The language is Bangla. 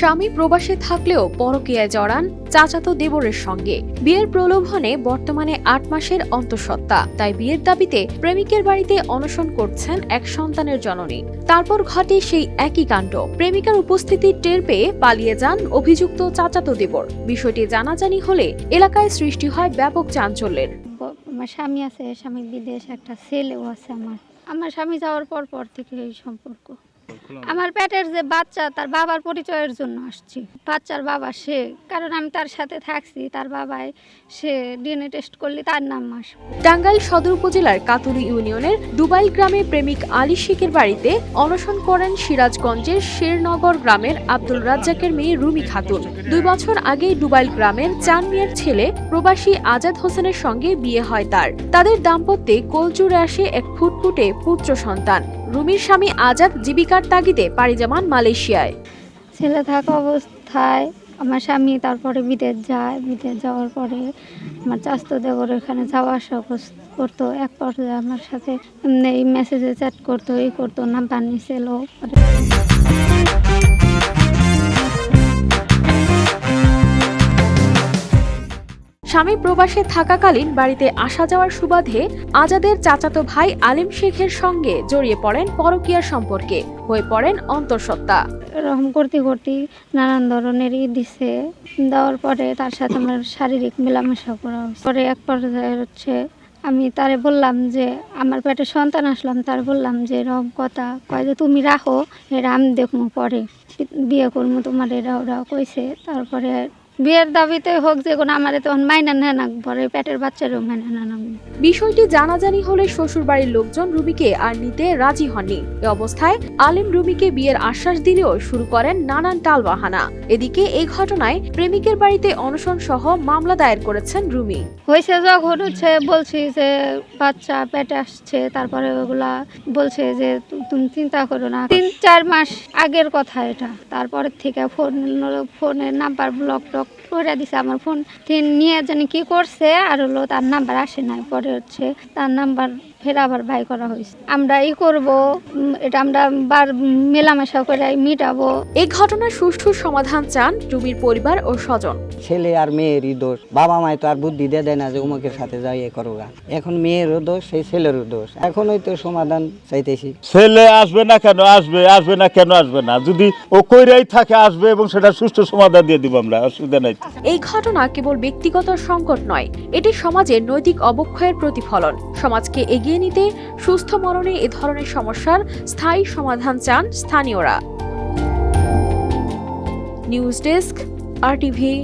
স্বামী প্রবাসে থাকলেও পরকীয়ায় জড়ান চাচাতো দেবরের সঙ্গে। বিয়ের প্রলোভনে বর্তমানে আট মাসের অন্তঃসত্ত্বা। তাই বিয়ের দাবিতে প্রেমিকের বাড়িতে অনশন করছেন এক সন্তানের জননী। তারপর ঘটে সেই একই কাণ্ড। প্রেমিকার উপস্থিতি টের পেয়ে পালিয়ে যান অভিযুক্ত চাচাতো দেবর। বিষয়টি জানাজানি হলে এলাকায় সৃষ্টি হয় ব্যাপক চাঞ্চল্যের। স্বামী আছে স্বামী বিদেশ একটা ছেলেও আছে আমার। আমার স্বামী যাওয়ার পর পর থেকে এই সম্পর্ক। আমার পেটের যে বাচ্চা, তার বাবার পরিচয়ের জন্য আসছি। বাচ্চার বাবা সে, কারণ আমি তার সাথে থাকছি, তার বাবাই সে ডিএনএ টেস্ট করলে তার নাম আসবে টাঙ্গাইল সদর উপজেলার কাতুরি ইউনিয়নের দুবাইল গ্রামে প্রেমিক আলী শেখের বাড়িতে অনশন করেন সিরাজগঞ্জের শেরনগর গ্রামের আব্দুল রাজ্জাকের মেয়ে রুমি খাতুন। দুই বছর আগে ডুবাইল গ্রামের চান মিয়ার ছেলে প্রবাসী আজাদ হোসেনের সঙ্গে বিয়ে হয় তার। তাদের দাম্পত্যে কোলজুড়ে আসে এক ফুটফুটে পুত্র সন্তান। রুমির স্বামী আজাদ জীবিকার তাগিদে পাড়ি জমান মালয়েশিয়ায়। ছেলে থাকা অবস্থায় আমার স্বামী তারপরে বিদেশ যায়। বিদেশ যাওয়ার পরে আমার চাস্তো দেবর এখানে যাওয়া আসা করতো এক পর্যায়ে আমার সাথে এই মেসেজে চ্যাট করতো, এই করতো নাম্বার নিছিল স্বামী প্রবাসে থাকাকালীন বাড়িতে আসা যাওয়ার সুবাদে আজাদের চাচাতো ভাই আলিম শেখের সঙ্গে জড়িয়ে পড়েন পরকীয়া সম্পর্কে। হয়ে পড়েন অন্তঃসত্ত্বা। এরকম করতে করতে নানান ধরনেরই দিছে। দেওয়ার পরে তার সাথে আমার শারীরিক মেলামেশা করা পরে এক পর্যায়ে হচ্ছে আমি তারে বললাম যে, আমার পেটে সন্তান আসলাম, তার বললাম যে এরকম কথা কয় যে, তুমি রাখো এটা আমি দেখব পরে। বিয়ে করব তোমার, এরা ওরা কইছে। তারপরে বিয়ের দাবিতে হোক যে কোনো আমার তখন মাইনা নেয় না পরে পেটের বাচ্চারও মাইনা নেয় না। বিষয়টি জানাজানি হলে শ্বশুরবাড়ির লোকজন রুমিকে আর নিতে রাজি হননি। এ অবস্থায় আলিম রুমিকে বিয়ের আশ্বাস দিলেও শুরু করেন নানান টালবাহানা। এদিকে এই ঘটনায় প্রেমিকের বাড়িতে অনশন সহ মামলা দায়ের করেছেন রুমি। হয়েছে যখন হচ্ছে বলছি যে বাচ্চা পেটে আসছে তারপরে ওগুলা বলছে যে তুমি চিন্তা করো না। তিন চার মাস আগের কথা এটা। তারপরের থেকে ফোন ফোনের নাম্বার ব্লক টক করে দিছে আমার ফোন। নিয়ে জানি কি করছে, আর হলো তার নাম্বার আসে নাই। পরে হচ্ছে তার নাম্বার ফের আবার বাই করা হয়েছে। আমরা ই করব এটা আমরা বার মেলামেশা করে মিটাবো। এই ঘটনার সুষ্ঠু সমাধান চান রুমির পরিবার ও স্বজন। ছেলে আর মেয়েরই দোষ। বাবা মায় তো আর বুদ্ধি দিয়ে দেয় না যে উমুকের সাথে যাই এ করো গা। এখন মেয়েরও দোষ সেই ছেলেরও দোষ। এখন ওই তো সমাধান চাইতেছি। ছেলে আসবে না কেন? আসবে আসবে না কেন? আসবে না। যদি ও কইরাই থাকে আসবে এবং সেটা সুষ্ঠু সমাধান দিয়ে দিব আমরা অসুবিধা নাই। এই ঘটনা কেবল ব্যক্তিগত সংকট নয় এটি সমাজের নৈতিক অবক্ষয়ের প্রতিফলন। সমাজকে এগিয়ে নিতে সুস্থ মরণে এ ধরনের সমস্যার স্থায়ী সমাধান চান স্থানীয়রা। নিউজ ডেস্ক, আর টিভি।